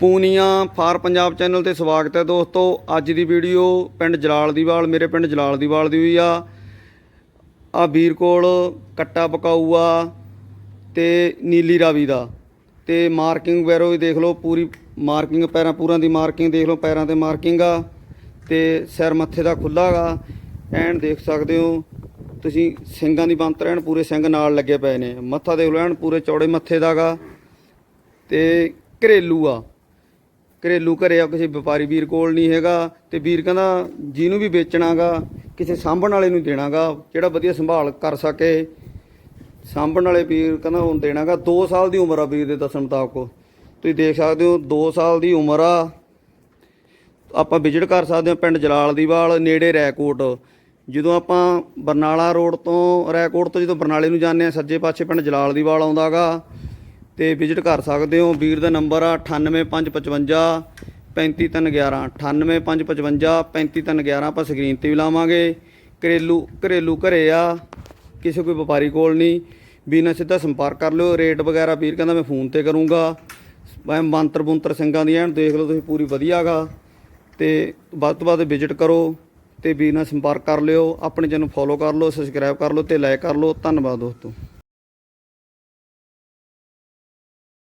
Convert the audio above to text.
Punia for Punjab channel ਤੇ ਸਵਾਗਤ ਹੈ ਦੋਸਤੋ। ਅੱਜ ਦੀ ਵੀਡੀਓ ਪਿੰਡ ਜਲਾਲ ਦੀਵਾਲ ਮੇਰੇ ਪਿੰਡ ਜਲਾਲ ਦੀਵਾਲ ਦੀ ਹੋਈ ਆ। ਆ ਵੀਰ ਕੋਲ ਕੱਟਾ ਪਕਾਊ ਆ ਤੇ ਨੀਲੀ ਰਾਵੀ ਦਾ। ਤੇ ਮਾਰਕਿੰਗ ਵੈਰੋ ਵੀ ਦੇਖ ਲਓ, ਪੂਰੀ ਮਾਰਕਿੰਗ, ਪੈਰਾਂ ਪੂਰਾਂ ਦੀ ਮਾਰਕਿੰਗ ਦੇਖ ਲਓ, ਪੈਰਾਂ ਤੇ ਮਾਰਕਿੰਗ ਆ ਤੇ ਸਿਰ ਮੱਥੇ ਦਾ ਖੁੱਲ੍ਹਾ ਗਾ। ਐਨ ਦੇਖ ਸਕਦੇ ਹੋ, ਤੁਸੀਂ ਸਿੰਘਾਂ ਦੀ ਬੰਤ ਰਹਿਣ, ਪੂਰੇ ਸਿੰਘ ਨਾਲ ਲੱਗੇ ਪਏ ਨੇ। ਮੱਥਾ ਦੇਖ ਲਓ, ਐਨ ਪੂਰੇ ਚੌੜੇ ਮੱਥੇ ਦਾ ਗਾ ਤੇ ਘਰੇਲੂ ਆ। ਘਰੇਲੂ ਘਰੇ ਆ, ਕਿਸੇ ਵਪਾਰੀ ਵੀਰ ਕੋਲ ਨਹੀਂ ਹੈਗਾ ਤੇ ਵੀਰ ਕਹਿੰਦਾ ਜਿਹਨੂੰ ਵੀ ਵੇਚਣਾਗਾ, ਕਿਸੇ ਸਾਂਭਣ ਵਾਲੇ ਨੂੰ ਦੇਣਾਗਾ, ਜਿਹੜਾ ਵਧੀਆ ਸੰਭਾਲ ਕਰ ਸਕੇ। ਸਾਂਭਣ ਵਾਲੇ ਵੀਰ ਕਹਿੰਦਾ ਹੁਣ ਦੇਣਾਗਾ 2 ਸਾਲ ਦੀ ਉਮਰ ਆ ਵੀਰ ਦੇ ਦੱਸਣ ਮੁਤਾਬਕ। ਤੁਸੀਂ ਦੇਖ ਸਕਦੇ ਹੋ 2 ਸਾਲ ਦੀ ਉਮਰ ਆ। ਆਪਾਂ ਵਿਜ਼ਿਟ ਕਰ ਸਕਦੇ ਹਾਂ ਪਿੰਡ ਜਲਾਲ ਦੀਵਾਲ ਨੇੜੇ ਰੈਕੋਟ। ਜਦੋਂ ਆਪਾਂ ਬਰਨਾਲਾ ਰੋਡ ਤੋਂ, ਰੈਕੋਟ ਤੋਂ ਜਦੋਂ ਬਰਨਾਲੇ ਨੂੰ ਜਾਂਦੇ ਆ ਸੱਜੇ ਪਾਸੇ ਪਿੰਡ ਜਲਾਲ ਦੀਵਾਲ ਆਉਂਦਾਗਾ। ਤੇ ਵਿਜ਼ਿਟ ਕਰ ਸਕਦੇ ਹੋ। ਵੀਰ ਦਾ ਨੰਬਰ ਆ 98555 35311 98555 35311 ਆਪਾਂ ਸਕਰੀਨ ਤੇ ਵੀ ਲਾਵਾਂਗੇ। ਘਰੇਲੂ ਘਰੇਲੂ ਘਰੇ ਆ। ਕਿਸੇ ਕੋਈ ਵਪਾਰੀ ਕੋਲ ਨਹੀਂ ਵੀ ਨਾਲ ਸਿੱਧਾ ਸੰਪਰਕ ਕਰ ਲਿਓ। ਰੇਟ ਵਗੈਰਾ ਵੀਰ ਕਹਿੰਦਾ ਮੈਂ ਫੋਨ ਤੇ ਕਰੂੰਗਾ। ਮੈਂ ਮੰਤਰ ਬੁੰਤਰ ਸਿੰਘਾਂ ਦੀ ਐਨ ਦੇਖ ਲਓ, ਤੁਸੀਂ ਪੂਰੀ ਵਧੀਆਗਾ। ਤੇ ਵੱਧ ਤੋਂ ਵੱਧ ਵਿਜ਼ਿਟ ਕਰੋ ਤੇ ਵੀਰ ਨਾਲ ਸੰਪਰਕ ਕਰ ਲਿਓ। ਆਪਣੇ ਚੈਨਲ ਫੋਲੋ ਕਰ ਲਓ ਸਬਸਕ੍ਰਾਈਬ ਕਰ ਲਓ ਤੇ ਲਾਈਕ ਕਰ ਲਓ। ਧੰਨਵਾਦ ਦੋਸਤੋ।